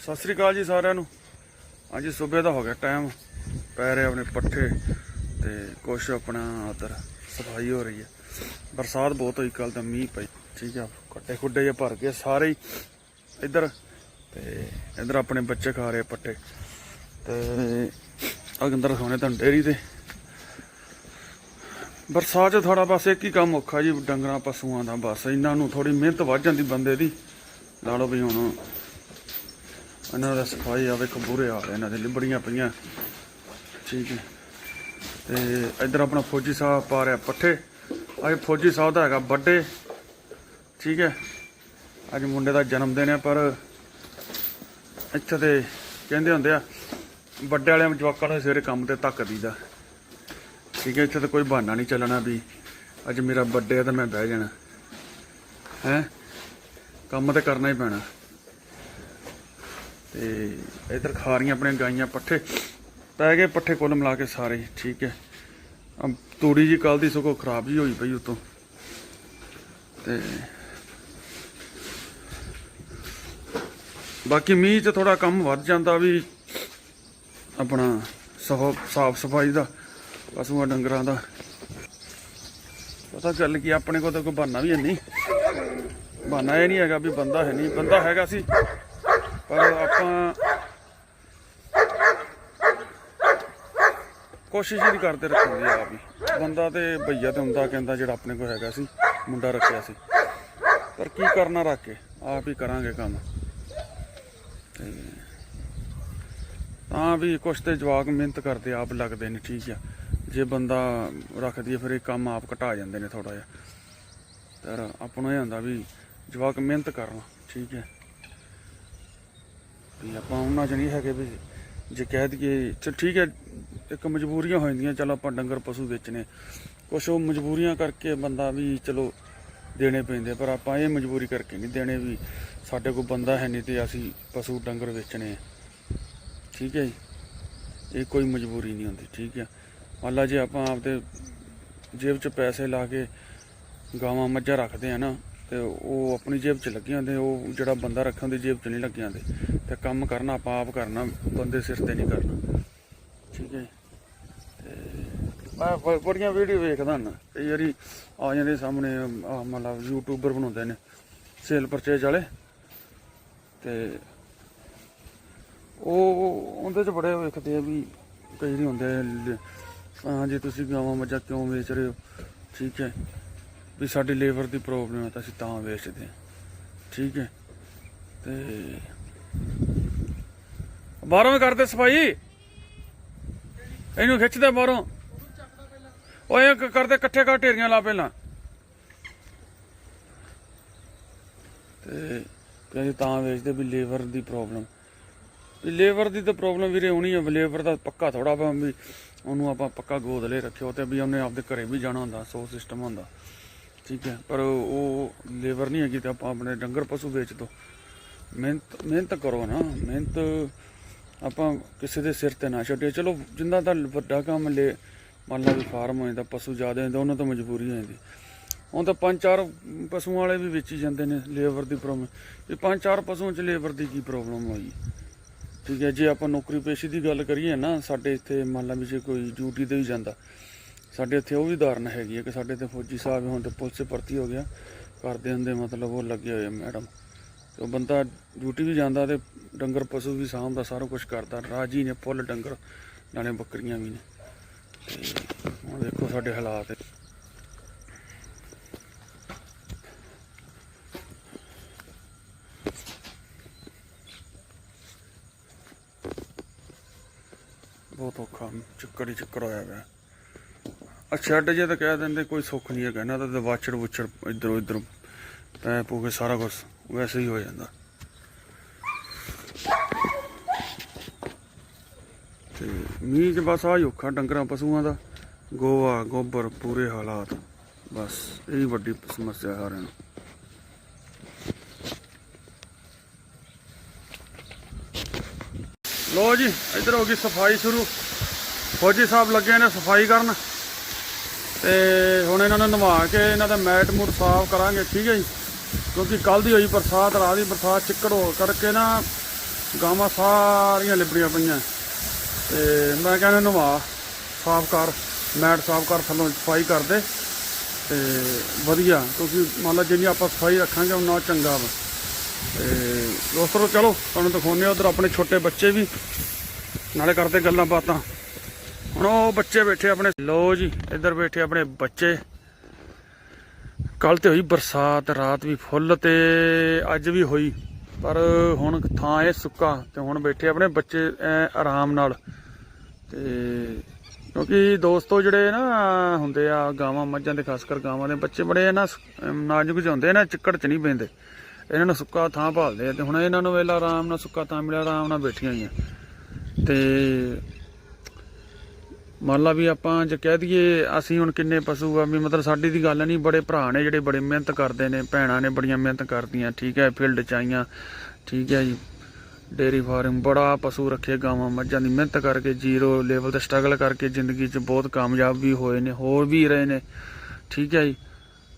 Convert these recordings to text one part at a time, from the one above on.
ਸਤਿ ਸ੍ਰੀ ਅਕਾਲ ਜੀ ਸਾਰਿਆਂ ਨੂੰ। ਹਾਂਜੀ, ਸਵੇਰ ਦਾ ਹੋ ਗਿਆ ਟਾਈਮ ਪੈ ਰਹੇ ਆਪਣੇ ਪੱਠੇ ਤੇ ਕੁਛ ਆਪਣਾ ਉਧਰ ਸਫ਼ਾਈ ਹੋ ਰਹੀ ਹੈ। ਬਰਸਾਤ ਬਹੁਤ ਹੋਈ ਕੱਲ ਤਾਂ ਮੀਂਹ ਪਈ, ਠੀਕ ਆ। ਕੱਟੇ ਖੁੱਡੇ ਜੇ ਭਰ ਗਏ ਸਾਰੇ ਹੀ ਇੱਧਰ ਤੇ ਇੱਧਰ ਆਪਣੇ ਬੱਚੇ ਖਾ ਰਹੇ ਪੱਠੇ ਤੇ ਅੰਦਰ ਸੋਨੇ ਤਾਂ ਡੇਰੀ ਤੇ। ਬਰਸਾਤ 'ਚ ਥੋੜਾ ਬਸ ਇੱਕ ਹੀ ਕੰਮ ਔਖਾ ਜੀ, ਡੰਗਰਾਂ, ਪਸ਼ੂਆਂ ਦਾ ਬਸ। ਇਹਨਾਂ ਨੂੰ ਥੋੜੀ ਮਿਹਨਤ ਵੱਧ ਜਾਂਦੀ ਬੰਦੇ ਦੀ। ਲਾ ਲਓ ਵੀ ਹੁਣ ਇਹਨਾਂ ਦਾ ਸਫ਼ਾਈ ਆ, ਵੇਖੋ ਬੁਰੇ ਹਾਲ ਇਹਨਾਂ ਦੇ ਲਿਬੜੀਆਂ ਪਈਆਂ। ਠੀਕ ਹੈ। ਤੇ ਇੱਧਰ ਆਪਣਾ ਫੌਜੀ ਸਾਹਿਬ ਪਾ ਰਿਹਾ ਪੱਠੇ। ਅੱਜ ਫੌਜੀ ਸਾਹਿਬ ਦਾ ਹੈਗਾ ਬਰਥਡੇ ਠੀਕ ਹੈ। ਅੱਜ ਮੁੰਡੇ ਦਾ ਜਨਮ ਦਿਨ ਹੈ ਪਰ ਇੱਥੇ ਤੇ ਕਹਿੰਦੇ ਹੁੰਦੇ ਆ ਵੱਡੇ ਵਾਲਿਆਂ ਜਵਾਕਾਂ ਨੂੰ ਸਵੇਰੇ ਕੰਮ ਤੇ ਧੱਕ ਦੀਦਾ ਠੀਕ ਹੈ, ਇੱਥੇ ਤਾਂ ਕੋਈ ਬਹਾਨਾ ਨਹੀਂ ਚੱਲਣਾ ਵੀ ਅੱਜ ਮੇਰਾ ਬਰਥਡੇ ਆ ਤਾਂ ਮੈਂ ਬਹਿ ਜਾਣਾ। ਹੈ? ਕੰਮ ਤੇ ਕਰਨਾ ਹੀ ਪੈਣਾ। ਤੇ ਇਧਰ ਖਾ ਰਹੀਆਂ ਆਪਣੇ ਗਾਈਆਂ ਪੱਠੇ। ਪੈ ਗਏ ਪੱਠੇ ਕੁੱਲ ਮਿਲਾ ਕੇ ਸਾਰੇ, ਠੀਕ ਹੈ। ਤੂੜੀ ਜੀ ਕੱਲ ਦੀ ਸਗੋਂ ਖਰਾਬ ਜੀ ਹੋਈ ਪਈ ਉਤੋਂ। ਤੇ ਬਾਕੀ ਮੀਂਹ 'ਚ ਥੋੜਾ ਕੰਮ ਵੱਧ ਜਾਂਦਾ ਵੀ ਆਪਣਾ ਸਫ, ਸਾਫ਼ ਸਫ਼ਾਈ ਦਾ, ਪਸ਼ੂਆਂ ਡੰਗਰਾਂ ਦਾ। ਪਤਾ ਗੱਲ ਕੀ ਆਪਣੇ ਕੋਲ ਤਾਂ ਕੋਈ ਬਹਾਨਾ ਵੀ ਹੈ ਨਹੀਂ। ਬਹਾਨਾ ਇਹ ਨਹੀਂ ਹੈਗਾ ਵੀ ਬੰਦਾ ਹੈ ਨਹੀਂ, ਬੰਦਾ ਹੈਗਾ ਸੀ। ਪਰ ਆਪਾਂ ਕੋਸ਼ਿਸ਼ ਹੀ ਨਹੀਂ ਕਰਦੇ ਰੱਖਣ ਦੀ ਆਪ ਹੀ। ਬੰਦਾ ਤੇ ਭਈਆ ਤੇ ਹੁੰਦਾ ਕਹਿੰਦਾ ਜਿਹੜਾ ਆਪਣੇ ਕੋਲ ਹੈਗਾ ਸੀ, ਮੁੰਡਾ ਰੱਖਿਆ ਸੀ। ਪਰ ਕੀ ਕਰਨਾ ਰੱਖ ਕੇ? ਆਪ ਹੀ ਕਰਾਂਗੇ ਕੰਮ। ਤੇ ਤਾਂ ਵੀ ਕੁਛ ਤੇ ਜਵਾਕ ਮਿਹਨਤ ਕਰਦੇ, ਆਪ ਲੱਗਦੇ ਨੇ, ਠੀਕ ਆ। ਜੇ ਬੰਦਾ ਰੱਖ ਦਈਏ, ਫਿਰ ਇਹ ਕੰਮ ਆਪ ਘਟਾ ਜਾਂਦੇ ਨੇ ਥੋੜਾ ਜਿਹਾ। ਪਰ ਆਪਾਂ ਨੂੰ ਇਹ ਹੁੰਦਾ ਵੀ ਜਵਾਕ ਮਿਹਨਤ ਕਰਨ, ਠੀਕ ਹੈ। ਵੀ ਆਪਾਂ ਉਹਨਾਂ ਚ ਨਹੀਂ ਹੈਗੇ ਵੀ ਜੇ ਕਹਿ ਦਈਏ ਚਲ ਠੀਕ ਹੈ, ਇੱਕ ਮਜਬੂਰੀਆਂ ਹੋ ਜਾਂਦੀਆਂ, ਚਲ ਆਪਾਂ ਡੰਗਰ ਪਸ਼ੂ ਵੇਚਣੇ। ਕੁਛ ਉਹ ਮਜਬੂਰੀਆਂ ਕਰਕੇ ਬੰਦਾ ਵੀ ਚਲੋ ਦੇਣੇ ਪੈਂਦੇ, ਪਰ ਆਪਾਂ ਇਹ ਮਜਬੂਰੀ ਕਰਕੇ ਨਹੀਂ ਦੇਣੇ ਵੀ ਸਾਡੇ ਕੋਲ ਬੰਦਾ ਹੈ ਨਹੀਂ ਤੇ ਅਸੀਂ ਪਸ਼ੂ ਡੰਗਰ ਵੇਚਣੇ ਠੀਕ ਹੈ ਜੀ? ਇਹ ਕੋਈ ਮਜਬੂਰੀ ਨਹੀਂ ਹੁੰਦੀ, ਠੀਕ ਹੈ? ਮੰਨ ਲਾ ਜੇ ਆਪਾਂ ਆਪਦੇ ਜੇਬ 'ਚ ਪੈਸੇ ਲਾ ਕੇ ਗਾਵਾਂ ਮੱਝਾਂ ਰੱਖਦੇ ਆ ਨਾ ਤੇ ਉਹ ਆਪਣੀ ਜੇਬ 'ਚ ਲੱਗੇ ਹੁੰਦੇ, ਉਹ ਜਿਹੜਾ ਬੰਦਾ ਰੱਖਿਆ ਹੁੰਦੇ, ਜੇਬ 'ਚ ਨਹੀਂ ਲੱਗੇ ਹੁੰਦੇ। ਤੇ ਕੰਮ ਕਰਨਾ, ਆਪਾਂ ਆਪ ਕਰਨਾ, ਬੰਦੇ ਸਿਰ ਤੇ ਨਹੀਂ ਕਰਨਾ। ਠੀਕ ਹੈ ਤੇ ਮੈਂ ਬੜੀਆਂ ਵੀਡੀਓ ਵੇਖਦਾ ਨਾ ਕਈ ਵਾਰੀ ਆ ਜਾਂਦੇ ਸਾਹਮਣੇ ਮਤਲਬ ਯੂਟਿਊਬਰ ਬਣਾਉਂਦੇ ਨੇ ਸੇਲ ਪਰਚੇਜ ਵਾਲੇ। ਤੇ ਉਹ, ਉਹਦੇ 'ਚ ਬੜੇ ਵੇਖਦੇ ਆ ਵੀ ਕਈ ਨਹੀਂ ਹੁੰਦੇ ਲ- ਹਾਂ ਜੀ, ਤੁਸੀਂ ਗਾਵਾਂ ਮੱਝਾਂ ਕਿਉਂ ਵੇਚ ਰਹੇ ਹੋ? ਠੀਕ ਹੈ। ਵੀ ਸਾਡੀ ਲੇਬਰ ਦੀ ਪ੍ਰੋਬਲਮ ਹੈ ਤਾਂ ਅਸੀਂ ਤਾਂ ਵੇਚਦੇ ਹਾਂ। ਠੀਕ ਹੈ। ਤੇ ਬਾਹਰੋਂ ਵੀ ਕਰਦੇ ਸਫ਼ਾਈ? ਇਹਨੂੰ ਖਿੱਚਦੇ ਬਾਹਰੋਂ? ਓਏ ਕਰਦੇ ਇਕੱਠੇ ਕਰ, ਢੇਰੀਆਂ ਲਾ ਪਹਿਲਾਂ। ਤੇ ਕਹਿੰਦੇ ਤਾਂ ਵੇਚਦੇ ਵੀ ਲੇਬਰ ਦੀ ਪ੍ਰੋਬਲਮ। ਵੀ ਲੇਬਰ ਦੀ ਤਾਂ ਪ੍ਰੋਬਲਮ ਵੀਰੇ ਹੋਣੀ ਹੈ ਲੇਬਰ ਦਾ ਪੱਕਾ ਥੋੜਾ ਵਾ ਵੀ ਉਹਨੂੰ ਆਪਾਂ ਪੱਕਾ ਗੋਦ ਲੈ ਰੱਖਿਓ ਤੇ ਵੀ ਉਹਨੇ ਆਪਦੇ ਘਰੇ ਵੀ ਜਾਣਾ ਹੁੰਦਾ, ਸੋ ਸਿਸਟਮ ਹੁੰਦਾ। ਠੀਕ ਹੈ, ਪਰ ਉਹ ਲੇਬਰ ਨਹੀਂ ਹੈਗੀ ਤਾਂ ਆਪਾਂ ਆਪਣੇ ਡੰਗਰ ਪਸ਼ੂ ਵੇਚ ਦੋ। ਮਿਹਨਤ ਮਿਹਨਤ ਕਰੋ ਨਾ, ਮਿਹਨਤ ਆਪਾਂ ਕਿਸੇ ਦੇ ਸਿਰ ਤੇ ਨਾ ਛੱਡੀਏ। ਚਲੋ ਜਿੰਦਾ ਤਾਂ ਵੱਡਾ ਕੰਮ ਲੈ, ਮੰਨ ਲਓ ਵੀ ਫਾਰਮ ਹੋ ਜਾਂਦਾ ਪਸ਼ੂ ਜ਼ਿਆਦਾ ਹੁੰਦਾ, ਉਹਨਾਂ ਤੋਂ ਮਜਬੂਰੀ ਹੋ ਜਾਂਦੀ। ਹੁਣ ਤਾਂ ਪੰਜ ਚਾਰ ਪਸ਼ੂਆਂ ਵਾਲੇ ਵੀ ਵੇਚੀ ਜਾਂਦੇ ਨੇ ਲੇਬਰ ਦੀ ਪ੍ਰੋਬਲਮ ਇਹ ਪੰਜ ਚਾਰ ਪਸ਼ੂਆਂ 'ਚ ਲੇਬਰ ਦੀ ਕੀ ਪ੍ਰੋਬਲਮ ਹੋਈ? ਠੀਕ ਹੈ, ਜੇ ਆਪਾਂ ਨੌਕਰੀ ਪੇਸ਼ੀ ਦੀ ਗੱਲ ਕਰੀਏ ਨਾ, ਸਾਡੇ ਇੱਥੇ ਮੰਨ ਲਾ ਵੀ ਜੇ ਕੋਈ ਡਿਊਟੀ ਤੇ ਵੀ ਜਾਂਦਾ ਸਾਡੇ ਇੱਥੇ ਉਹ ਵੀ ਧਾਰਨ ਹੈਗੀ ਹੈ ਕਿ ਸਾਡੇ ਤੇ ਫੌਜੀ ਸਾਹਿਬ ਹੁਣ ਤੇ ਪੁਲਿਸ 'ਚ ਭਰਤੀ ਹੋ ਗਿਆ। ਕਰਦੇ ਹੁੰਦੇ ਮਤਲਬ ਉਹ ਲੱਗੇ ਹੋਏ ਆ ਮੈਡਮ। ਤੇ ਉਹ ਬੰਦਾ ਡਿਊਟੀ ਵੀ ਜਾਂਦਾ ਤੇ ਡੰਗਰ ਪਸ਼ੂ ਵੀ ਸਾਂਭਦਾ ਸਾਰਾ ਕੁਝ ਕਰਦਾ। ਰਾਜੀ ਨੇ, ਫੁੱਲ ਡੰਗਰ, ਨਾਲੇ ਬੱਕਰੀਆਂ ਵੀ ਨੇ। ਤੇ ਹੁਣ ਦੇਖੋ ਸਾਡੇ ਹਾਲਾਤ। ਬਹੁਤ ਔਖਾ, ਚੱਕਰ ਹੀ ਚੱਕਰ ਹੋਇਆ ਪਿਆ। ਸ਼ੈੱਡ ਜੇ ਤਾਂ ਕਹਿ ਦਿੰਦੇ ਕੋਈ ਸੁੱਖ ਨਹੀਂ ਹੈ ਇਹਨਾਂ ਤਾਂ ਵਾਛੜ ਵੁਛੜ ਇਧਰੋਂ ਇਧਰੋਂ ਪੈ ਪੂ ਕੇ ਸਾਰਾ ਕੁਝ ਵੈਸੇ ਹੀ ਹੋ ਜਾਂਦਾ। ਤੇ ਮੀਂਹ 'ਚ ਬਸ ਆ ਔਖਾ ਡੰਗਰਾਂ ਪਸ਼ੂਆਂ ਦਾ। ਗੋਆ, ਗੋਬਰ ਪੂਰੇ ਹਾਲਾਤ। ਬਸ ਇਹ ਵੱਡੀ ਸਮੱਸਿਆ ਸਾਰਿਆਂ ਨੂੰ। ਲੋ ਜੀ, ਇੱਧਰ ਹੋ ਗਈ ਸਫ਼ਾਈ ਸ਼ੁਰੂ। ਫੌਜੀ ਸਾਹਿਬ ਲੱਗੇ ਨੇ ਸਫ਼ਾਈ ਕਰਨ। ਤੇ ਹੁਣ ਇਹਨਾਂ ਨੂੰ ਨਵਾ ਕੇ ਇਹਨਾਂ ਦਾ ਮੈਟ ਮੂਟ ਸਾਫ਼ ਕਰਾਂਗੇ, ਠੀਕ ਹੈ ਜੀ? ਕਿਉਂਕਿ ਕੱਲ ਦੀ ਹੋਈ ਬਰਸਾਤ, ਰਾਤ ਦੀ ਬਰਸਾਤ ਚਿੱਕੜ ਹੋ ਕਰਕੇ ਨਾ ਗਾਵਾਂ ਸਾਰੀਆਂ ਲਿਬੜੀਆਂ ਪਈਆਂ। ਤੇ ਮੈਂ ਕਹਿੰਦਾ ਨਵਾ, ਸਾਫ਼ ਕਰ, ਮੈਟ ਸਾਫ਼ ਕਰ, ਥੱਲੋਂ ਸਫ਼ਾਈ ਕਰ ਦੇ। ਤੇ ਵਧੀਆ, ਕਿਉਂਕਿ ਮੰਨ ਲਓ ਜਿੰਨੀ ਆਪਾਂ ਸਫ਼ਾਈ ਰੱਖਾਂਗੇ, ਉਨਾ ਚੰਗਾ ਵਾ। ਤੇ ਦੋਸਤੋ, ਚਲੋ, ਤੁਹਾਨੂੰ ਦਿਖਾਉਂਦੇ ਆ ਉਧਰ ਆਪਣੇ ਛੋਟੇ ਬੱਚੇ ਵੀ। ਨਾਲੇ ਕਰਦੇ ਗੱਲਾਂ ਬਾਤਾਂ। ਹੁਣ ਉਹ ਬੱਚੇ ਬੈਠੇ ਆਪਣੇ ਲੋ ਜੀ, ਇੱਧਰ ਬੈਠੇ ਆਪਣੇ ਬੱਚੇ। ਕੱਲ ਤੇ ਹੋਈ ਬਰਸਾਤ, ਰਾਤ ਵੀ ਫੁੱਲ ਤੇ ਅੱਜ ਵੀ ਹੋਈ, ਪਰ ਹੁਣ ਥਾਂ ਇਹ ਸੁੱਕਾ ਤੇ ਹੁਣ ਬੈਠੇ ਆਪਣੇ ਬੱਚੇ, ਐਂ ਆਰਾਮ ਨਾਲ। ਤੇ ਕਿਉਂਕਿ ਦੋਸਤੋ ਜਿਹੜੇ ਨਾ ਹੁੰਦੇ ਆ ਗਾਵਾਂ ਮੱਝਾਂ ਦੇ, ਖਾਸ ਕਰ ਗਾਵਾਂ ਦੇ ਬੱਚੇ ਬੜੇ ਨਾ ਨਾਜ਼ੁਕ ਜਿਹੇ ਹੁੰਦੇ ਨਾ ਚਿੱਕੜ ਚ ਨਹੀਂ ਪੈਂਦੇ ਇਹਨਾਂ ਨੂੰ ਸੁੱਕਾ ਥਾਂ ਭਾਲਦੇ ਆ ਤੇ ਹੁਣ ਇਹਨਾਂ ਨੂੰ ਵੇਲਾ ਆਰਾਮ ਨਾਲ ਸੁੱਕਾ ਥਾਂ ਮਿਲਿਆ, ਆਰਾਮ ਨਾਲ ਬੈਠੀਆਂ ਹੋਈਆਂ। ਤੇ ਮੰਨ ਲਾ ਵੀ ਆਪਾਂ ਜੇ ਕਹਿ ਦਈਏ ਅਸੀਂ ਹੁਣ ਕਿੰਨੇ ਪਸ਼ੂ ਆ, ਵੀ ਮਤਲਬ ਸਾਡੀ ਦੀ ਗੱਲ ਨਹੀਂ, ਬੜੇ ਭਰਾ ਨੇ ਜਿਹੜੇ ਬੜੇ ਮਿਹਨਤ ਕਰਦੇ ਨੇ, ਭੈਣਾਂ ਨੇ ਬੜੀਆਂ ਮਿਹਨਤ ਕਰਦੀਆਂ, ਠੀਕ ਹੈ ਫੀਲਡ ਚ ਆਈਆਂ, ਠੀਕ ਹੈ ਜੀ ਡੇਰੀ ਫਾਰਮ ਬੜਾ ਪਸ਼ੂ ਰੱਖੇ ਗਾਵਾਂ ਮੱਝਾਂ ਦੀ, ਮਿਹਨਤ ਕਰਕੇ ਜ਼ੀਰੋ ਲੈਵਲ ਤੇ ਸਟਰਗਲ ਕਰਕੇ ਜ਼ਿੰਦਗੀ 'ਚ ਬਹੁਤ ਕਾਮਯਾਬ ਵੀ ਹੋਏ ਨੇ, ਹੋਰ ਵੀ ਰਹੇ ਨੇ, ਠੀਕ ਹੈ ਜੀ,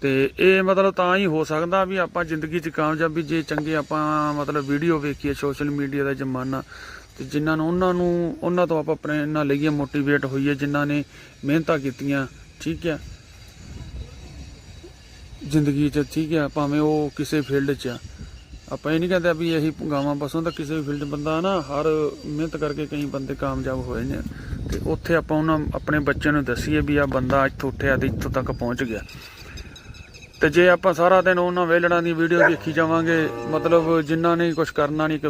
ਤੇ ਇਹ ਮਤਲਬ ਤਾਂ ਹੀ ਹੋ ਸਕਦਾ ਵੀ ਆਪਾਂ ਜ਼ਿੰਦਗੀ 'ਚ ਕਾਮਯਾਬੀ, ਜੇ ਚੰਗੇ ਆਪਾਂ ਮਤਲਬ ਵੀਡੀਓ ਵੇਖੀਏ ਸੋਸ਼ਲ ਮੀਡੀਆ ਦਾ ਜ਼ਮਾਨਾ ਤੇ ਜਿਨ੍ਹਾਂ ਨੂੰ ਉਹਨਾਂ ਨੂੰ ਉਹਨਾਂ ਤੋਂ ਆਪਾਂ ਪ੍ਰੇਰਨਾ ਲਈਏ ਮੋਟੀਵੇਟ ਹੋਈਏ, ਜਿਨ੍ਹਾਂ ਨੇ ਮਿਹਨਤਾਂ ਕੀਤੀਆਂ, ਠੀਕ ਹੈ। ਜ਼ਿੰਦਗੀ 'ਚ ਠੀਕ ਹੈ, ਭਾਵੇਂ ਉਹ ਕਿਸੇ ਫੀਲਡ 'ਚ ਆ। ਆਪਾਂ ਇਹ ਨਹੀਂ ਕਹਿੰਦੇ ਵੀ ਇਹੀ ਗਾਵਾਂ ਪਸ਼ੂ ਤਾਂ ਕਿਸੇ ਵੀ ਫੀਲਡ ਬੰਦਾ ਨਾ ਹਰ ਮਿਹਨਤ ਕਰਕੇ ਕਈ ਬੰਦੇ ਕਾਮਯਾਬ ਹੋਏ ਨੇ। ਤੇ ਉੱਥੇ ਆਪਾਂ ਉਹਨਾਂ, ਆਪਣੇ ਬੱਚਿਆਂ ਨੂੰ ਦੱਸੀਏ ਵੀ ਆ ਬੰਦਾ ਇੱਥੋਂ ਉੱਠਿਆ ਤੇ ਇੱਥੋਂ ਤੱਕ ਪਹੁੰਚ ਗਿਆ। ਤੇ ਜੇ ਆਪਾਂ ਸਾਰਾ ਦਿਨ ਉਹਨਾਂ ਵੇਲੜਾਂ ਦੀ ਵੀਡੀਓ ਦੇਖੀ ਜਾਵਾਂਗੇ, ਮਤਲਬ ਜਿਨ੍ਹਾਂ ਨੇ ਕੁਝ ਕਰਨਾ ਨਹੀਂ ਕਿ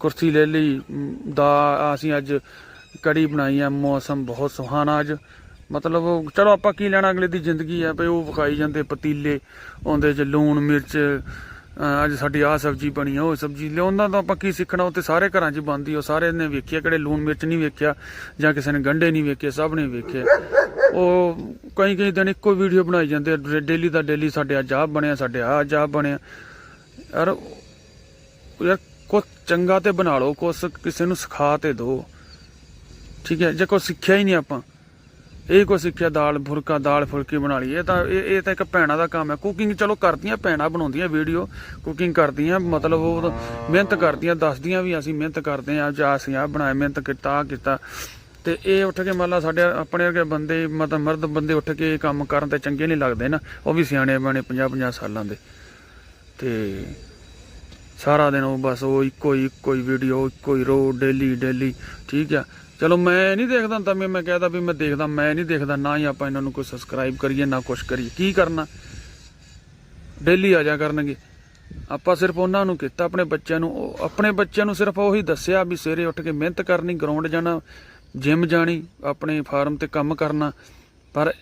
ਕੁਰਸੀ ਲੈ ਲਈ। ਦਾ ਅਸੀਂ ਅੱਜ ਕੜੀ ਬਣਾਈ ਆ, ਮੌਸਮ ਬਹੁਤ ਸੁਹਾਣਾ ਅੱਜ। ਮਤਲਬ ਚਲੋ ਆਪਾਂ ਕੀ ਲੈਣਾ ਅਗਲੇ ਦੀ ਜ਼ਿੰਦਗੀ ਆ ਭਈ ਉਹ ਵਿਖਾਈ ਜਾਂਦੇ ਪਤੀਲੇ, ਉਹਦੇ ਚ ਲੂਣ, ਮਿਰਚ ਅੱਜ ਸਾਡੀ ਆਹ ਸਬਜ਼ੀ ਬਣੀ ਆ, ਉਹ ਸਬਜ਼ੀ ਲਿਆਉਂਦਾ ਤਾਂ ਆਪਾਂ ਕੀ ਸਿੱਖਣਾ, ਉਹ ਤੇ ਸਾਰੇ ਘਰਾਂ 'ਚ ਬਣਦੀ ਉਹ ਸਾਰੇ ਨੇ ਵੇਖਿਆ, ਕਿਹੜੇ ਲੂਣ, ਮਿਰਚ ਨਹੀਂ ਵੇਖਿਆ, ਜਾਂ ਕਿਸੇ ਨੇ ਗੰਢੇ ਨਹੀਂ ਵੇਖੇ, ਸਭ ਨੇ ਵੇਖੇ। ਉਹ ਕਈ ਕਈ ਦਿਨ ਇੱਕੋ ਵੀਡੀਓ ਬਣਾਈ ਜਾਂਦੇ ਡੇਲੀ ਦਾ ਡੇਲੀ ਸਾਡੇ ਅੱਜ ਆਹ ਬਣਿਆ, ਸਾਡੇ ਆਹ ਅੱਜ ਆਹ ਬਣਿਆ। ਯਾਰ ਯਾਰ ਕੁਛ ਚੰਗਾ ਤੇ ਬਣਾ ਲਓ, ਕੁਛ ਕਿਸੇ ਨੂੰ ਸਿਖਾ ਤੇ ਦਿਓ। ਠੀਕ ਹੈ, ਜੇ ਕੋਈ ਸਿੱਖਿਆ ਹੀ ਨਹੀਂ ਆਪਾਂ। ਇਹ ਕੋਈ ਸਿੱਖਿਆ, ਦਾਲ ਫੁਲਕਾ, ਦਾਲ ਫੁਲਕੀ ਬਣਾ ਲਈ। ਇਹ ਤਾਂ, ਇਹ ਇਹ ਤਾਂ ਇੱਕ ਭੈਣਾਂ ਦਾ ਕੰਮ ਹੈ। ਕੁਕਿੰਗ ਚਲੋ ਕਰਦੀਆਂ, ਭੈਣਾਂ ਬਣਾਉਂਦੀਆਂ ਵੀਡੀਓ ਕੁਕਿੰਗ ਕਰਦੀਆਂ, ਮਤਲਬ ਉਹ ਮਿਹਨਤ ਕਰਦੀਆਂ, ਦੱਸਦੀਆਂ ਵੀ ਅਸੀਂ ਮਿਹਨਤ ਕਰਦੇ ਆ ਜਾਂ ਅਸੀਂ ਆ ਬਣਾਇਆ, ਮਿਹਨਤ ਕੀਤਾ, ਆਹ ਕੀਤਾ। ਤੇ ਇਹ ਉੱਠ ਕੇ ਮੰਨ ਲਾ ਸਾਡੇ ਆਪਣੇ ਵਰਗੇ ਬੰਦੇ, ਮਤਲਬ ਮਰਦ ਬੰਦੇ ਉੱਠ ਕੇ ਇਹ ਕੰਮ ਕਰਨ ਤੇ ਚੰਗੇ ਨਹੀਂ ਲੱਗਦੇ ਨਾ। ਉਹ ਵੀ ਸਿਆਣੇ ਬਣੇ 50 50 ਸਾਲਾਂ ਦੇ। ਤੇ ਸਾਰਾ ਦਿਨ ਉਹ ਬਸ ਉਹ ਇੱਕੋ ਹੀ ਇੱਕੋ ਹੀ ਵੀਡੀਓ ਇੱਕੋ ਹੀ ਰੋ ਡੇਲੀ ਡੇਲੀ ਠੀਕ ਆ। ਚਲੋ ਮੈਂ ਨਹੀਂ ਦੇਖਦਾ ਤਾਂ ਮੈਂ ਮੈਂ ਕਹਦਾ ਵੀ ਮੈਂ ਦੇਖਦਾ, ਮੈਂ ਨਹੀਂ ਦੇਖਦਾ, ਨਾ ਹੀ ਆਪਾਂ ਇਹਨਾਂ ਨੂੰ ਕੋਈ ਸਬਸਕ੍ਰਾਈਬ ਕਰੀਏ, ਨਾ ਕੁਛ ਕਰੀਏ। ਕੀ ਕਰਨਾ? ਡੇਲੀ ਆ ਜਾ ਕਰਨਗੇ। ਆਪਾਂ ਸਿਰਫ ਉਹਨਾਂ ਨੂੰ ਕੀਤਾ, ਆਪਣੇ ਬੱਚਿਆਂ ਨੂੰ। ਉਹ- ਆਪਣੇ ਬੱਚਿਆਂ ਨੂੰ ਸਿਰਫ ਉਹੀ ਦੱਸਿਆ ਵੀ ਸਵੇਰੇ ਉੱਠ ਕੇ ਮਿਹਨਤ ਕਰਨੀ ਗਰਾਊਂਡ ਜਾਣਾ ਜਿਮ ਜਾਣੀ, ਆਪਣੇ ਫਾਰਮ ਤੇ ਕੰਮ ਕਰਨਾ। ਪਰ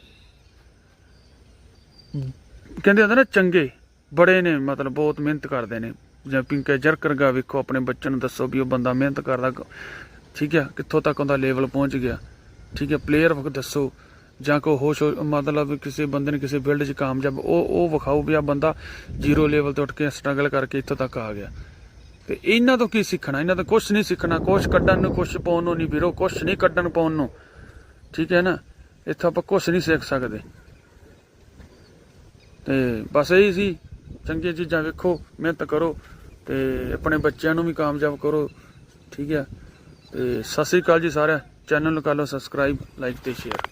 ਕਹਿੰਦੇ ਹੁੰਦੇ ਨਾ, ਚੰਗੇ, ਬੜੇ ਨੇ, ਮਤਲਬ ਬਹੁਤ ਮਿਹਨਤ ਕਰਦੇ ਨੇ। ਜਾਂ ਪਿੰਕੇ ਜਰਕਰਗਾ ਵੇਖੋ ਆਪਣੇ ਬੱਚੇ ਨੂੰ ਦੱਸੋ ਵੀ ਉਹ ਬੰਦਾ ਮਿਹਨਤ ਕਰਦਾ ਠੀਕ ਹੈ, ਕਿੱਥੋਂ ਤੱਕ ਉਹਦਾ ਲੈਵਲ ਪਹੁੰਚ ਗਿਆ, ਠੀਕ ਹੈ ਪਲੇਅਰ ਵਕ ਦੱਸੋ, ਜਾਂ ਕੋ ਹੋਸ਼ ਮਤਲਬ ਕਿਸੇ ਬੰਦੇ ਨੇ ਕਿਸੇ ਫੀਲਡ 'ਚ ਕਾਮਯਾਬ, ਉਹ ਉਹ ਵਿਖਾਓ ਵੀ ਆ ਬੰਦਾ ਜ਼ੀਰੋ ਲੈਵਲ ਤੋਂ ਉੱਠ ਕੇ ਸਟਰਗਲ ਕਰਕੇ ਇੱਥੋਂ ਤੱਕ ਆ ਗਿਆ। ਤੇ ਇਹਨਾਂ ਤੋਂ ਕੀ ਸਿੱਖਣਾ? ਇਹਨਾਂ ਤੋਂ ਕੁਝ ਨਹੀਂ ਸਿੱਖਣਾ ਕੁਝ ਕੱਢਣ ਨੂੰ ਕੁਝ ਪਾਉਣ ਨੂੰ ਨਹੀਂ ਵੀਰੋ ਕੁਝ ਨਹੀਂ ਕੱਢਣ ਪਾਉਣ ਨੂੰ। ਠੀਕ ਹੈ ਨਾ? ਇੱਥੋਂ ਆਪਾਂ ਕੁਝ ਨਹੀਂ ਸਿੱਖ ਸਕਦੇ। ਤੇ ਬਸ ਇਹੀ ਸੀ। ਚੰਗੀਆਂ ਚੀਜ਼ਾਂ ਵੇਖੋ, ਮਿਹਨਤ ਕਰੋ। ਤੇ ਆਪਣੇ ਬੱਚਿਆਂ ਨੂੰ ਵੀ ਕਾਮਯਾਬ ਕਰੋ, ਠੀਕ ਹੈ। ਤੇ ਸਤਿ ਸ੍ਰੀ ਅਕਾਲ ਜੀ ਸਾਰਿਆਂ। ਚੈਨਲ ਨੂੰ ਕਰ ਲਓ ਸਬਸਕ੍ਰਾਈਬ ਲਾਈਕ ਤੇ ਸ਼ੇਅਰ